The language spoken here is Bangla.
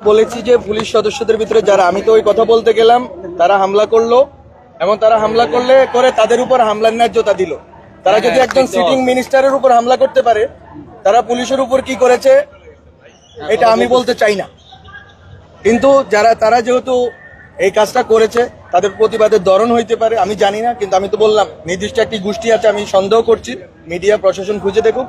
বলেছি যে পুলিশ সদস্যদের ভিতরে যারা আমি তো ওই কথা বলতে গেলাম তারা হামলা করল এবং তারা হামলা করলে করে তাদের উপর হামলার ন্যায্যতা দিল তারা যদি একজন সিটিং মিনিস্টারের উপর হামলা করতে পারে তারা পুলিশের উপর কি করেছে এটা আমি বলতে চাই না কিন্তু যারা তারা যেহেতু এই কাজটা করেছে, তাদের প্রতিবাদের ধরন হইতে পারে, আমি জানি না, কিন্তু আমি তো বললাম, নির্দিষ্ট একটি গোষ্ঠী আছে, আমি সন্দেহ করছি মিডিয়া প্রশাসন খুঁজে দেখুক।